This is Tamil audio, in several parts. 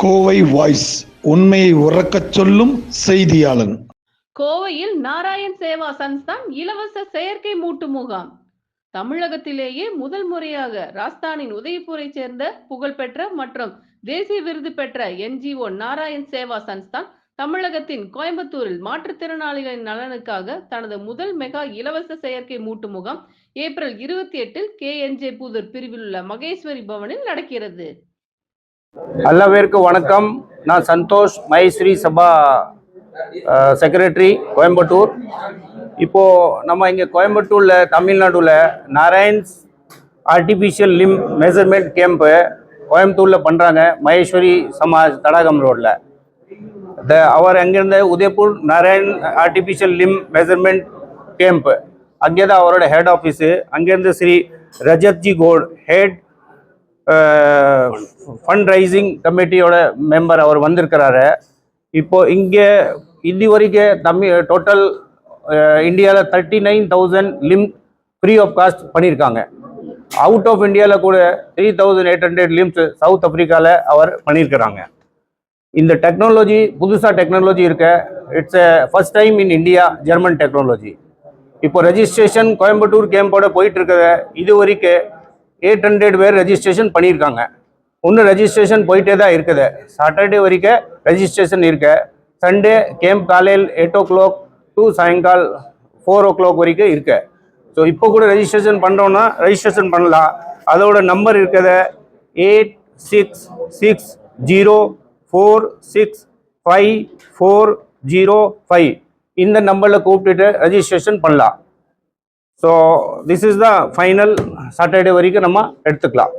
கோவை வாய்ஸ். உண்மையை உறக்கச் சொல்லும் செய்தியாளன். கோவையில் நாராயண் சேவா சன்ஸ்தான் இலவச செயற்கை மூட்டு முகாம். தமிழகத்திலேயே முதல் முறையாக ராஜஸ்தானின் உதயபூரை சேர்ந்த புகழ்பெற்ற மற்றும் தேசிய விருது பெற்ற என்ஜிஓ நாராயண் சேவா சன்ஸ்தான் தமிழகத்தின் கோயம்புத்தூரில் மாற்றுத்திறனாளிகளின் நலனுக்காக தனது முதல் மெகா இலவச செயற்கை மூட்டு முகாம் ஏப்ரல் இருபத்தி எட்டில் கே என்ஜே புதூர் பிரிவில் உள்ள மகேஸ்வரி பவனில் நடக்கிறது. எல்லா வணக்கம். நான் சந்தோஷ் மகேஸ்வரி சபா செக்ரட்டரி கோயம்புத்தூர். இப்போது நம்ம இங்கே கோயம்புத்தூரில் தமிழ்நாடுல Narayan's artificial limb measurement camp கோயம்புத்தூரில் பண்ணுறாங்க மகேஸ்வரி சமாஜ் தடாகம் ரோட்டில் த அவர் அங்கேருந்து Udaipur Narayan artificial limb measurement camp அங்கே தான் அவரோட ஹெட் ஆஃபீஸு அங்கேருந்து ஸ்ரீ ரஜத்ஜி கோட் ஹெட் ஃபண்ட் ரைசிங் கமிட்டியோட மெம்பர் அவர் வந்திருக்கிறாரு. இப்போ இங்கே இது வரைக்கும் தமிழ் டோட்டல் இந்தியாவில் thirty nine thousand limb free of cost பண்ணியிருக்காங்க. அவுட் ஆஃப் இந்தியாவில் கூட three thousand eight hundred limbs south ஆஃப்ரிக்காவில் அவர் பண்ணியிருக்கிறாங்க. இந்த டெக்னாலஜி புதுசாக டெக்னாலஜி இருக்க it's a first time in India German technology இப்போ ரெஜிஸ்ட்ரேஷன் கோயம்புத்தூர் கேம்போட போயிட்டு இருக்கிறத இது வரைக்கும் எயிட் ஹண்ட்ரட் பேர் ரெஜிஸ்ட்ரேஷன் பண்ணியிருக்காங்க. இன்னும் ரெஜிஸ்ட்ரேஷன் போயிட்டே தான் இருக்குது. சாட்டர்டே வரைக்கும் ரெஜிஸ்ட்ரேஷன் இருக்கு. சண்டே கேம்ப் காலையில் எயிட் ஓ கிளாக் டு சாயங்கால் ஃபோர் ஓ கிளாக் வரைக்கும் இருக்கு. ஸோ இப்போ கூட ரெஜிஸ்ட்ரேஷன் பண்ணுறோன்னா ரெஜிஸ்ட்ரேஷன் பண்ணலாம். அதோட நம்பர் இருக்குது eight six six zero four six five four zero five இந்த நம்பரில் கூப்பிட்டுட்டு ரெஜிஸ்ட்ரேஷன் பண்ணலாம். So this is the final Saturday வரைக்கும் நம்ம எடுத்துக்கலாம்.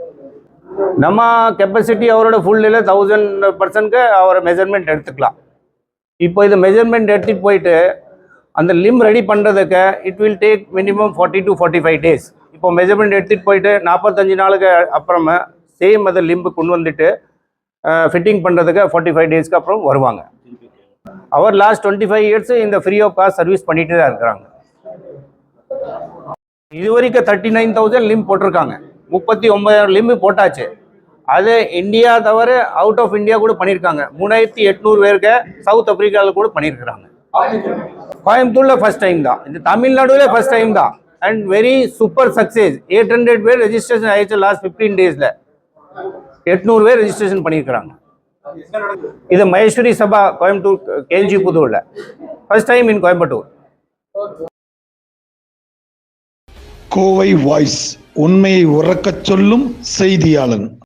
நம்ம கெப்பாசிட்டி அவரோட ஃபுல்லில் தௌசண்ட் பர்சன்ட்க்கு அவரை மெஷர்மெண்ட் எடுத்துக்கலாம். இப்போ இது மெஷர்மெண்ட் எடுத்துகிட்டு போயிட்டு அந்த லிம் ரெடி பண்ணுறதுக்கு it will take minimum forty two forty five days இப்போ மெஷர்மெண்ட் எடுத்துகிட்டு போயிட்டு நாற்பத்தஞ்சு நாளுக்கு அப்புறமா சேம் அதை லிம்பு கொண்டு வந்துட்டு ஃபிட்டிங் பண்ணுறதுக்கு ஃபார்ட்டி ஃபைவ் டேஸ்க்கு அப்புறம் வருவாங்க. அவர் லாஸ்ட் டுவெண்ட்டி ஃபைவ் இயர்ஸ் இந்த ஃப்ரீ ஆஃப் காஸ்ட் சர்வீஸ் பண்ணிட்டு தான் இருக்கிறாங்க. இது வரைக்கும் தேர்ட்டி நைன் தௌசண்ட் லிம் போட்டிருக்காங்க. முப்பத்தி ஒன்பதாயிரம் லிம்பு போட்டாச்சு. அது இந்தியா தவிர அவுட் ஆஃப் இந்தியா கூட பண்ணியிருக்காங்க. மூணாயிரத்தி எட்நூறு பேருக்கு சவுத் ஆப்பிரிக்காவில் கூட பண்ணியிருக்கிறாங்க. கோயம்புத்தூரில் ஃபர்ஸ்ட் டைம் தான். இந்த தமிழ்நாடுல ஃபர்ஸ்ட் டைம் தான். And very super success eight hundred பேர் ரெஜிஸ்ட்ரேஷன் ஆயிடுச்சு லாஸ்ட் ஃபிஃப்டீன் டேஸில் எட்நூறு பேர் ரெஜிஸ்ட்ரேஷன் பண்ணியிருக்கிறாங்க. இது Maheswari Sabha Coimbatore K புதூரில். First time in Coimbatore Kovai voice உண்மையை உறக்கச் சொல்லும் செய்தியாளன்.